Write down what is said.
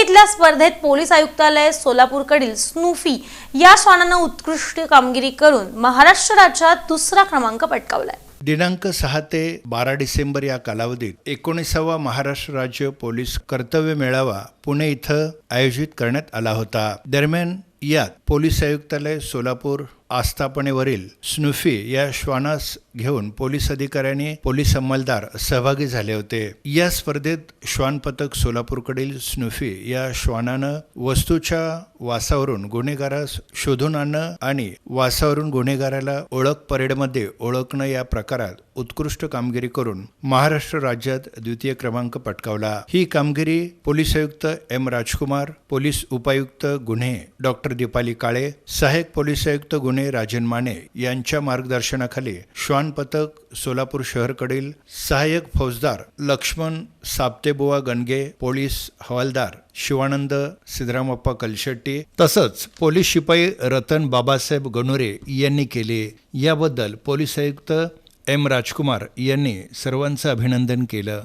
इथल्या स्पर्धेत पोलीस आयुक्तालय सोलापूरकडील स्नूफी या श्वानानं उत्कृष्ट कामगिरी करून महाराष्ट्र राज्यात दुसरा क्रमांक पटकावलाय. दिनांक सहा ते बारा डिसेंबर या कालावधीत एकोणीसावा महाराष्ट्र राज्य पोलीस कर्तव्य मेळावा पुणे इथं आयोजित करण्यात आला होता. दरम्यान यात पोलीस आयुक्तालय सोलापूर आस्थापनेवरील स्नुफी या श्वानास घेऊन पोलीस अधिकाऱ्यांनी पोलीस अंमलदार सहभागी झाले होते. या स्पर्धेत श्वान पथक सोलापूरकडील स्नुफी या श्वानानं वस्तूच्या वासावरून गुन्हेगारास शोधून आणणं आणि वासावरून गुन्हेगाराला ओळख परेडमध्ये ओळखणं या प्रकारात उत्कृष्ट कामगिरी करून महाराष्ट्र राज्यात द्वितीय क्रमांक पटकावला. ही कामगिरी पोलीस आयुक्त एम राजकुमार पोलीस उपायुक्त गुन्हे डॉक्टर दीपाली काळे सहाय्यक पोलीस आयुक्त गुन्हे राजन माने यांच्या मार्गदर्शनाखाली श्वान पथक सोलापूर शहरकडील सहाय्यक फौजदार लक्ष्मण साप्तेबुवा गणगे पोलीस हवालदार शिवानंद सिद्धरामप्पा कलशेट्टी तसंच पोलीस शिपाई रतन बाबासाहेब गणुरे यांनी केले. याबद्दल पोलीस आयुक्त एम राजकुमार यांनी सर्वांचं अभिनंदन केलं.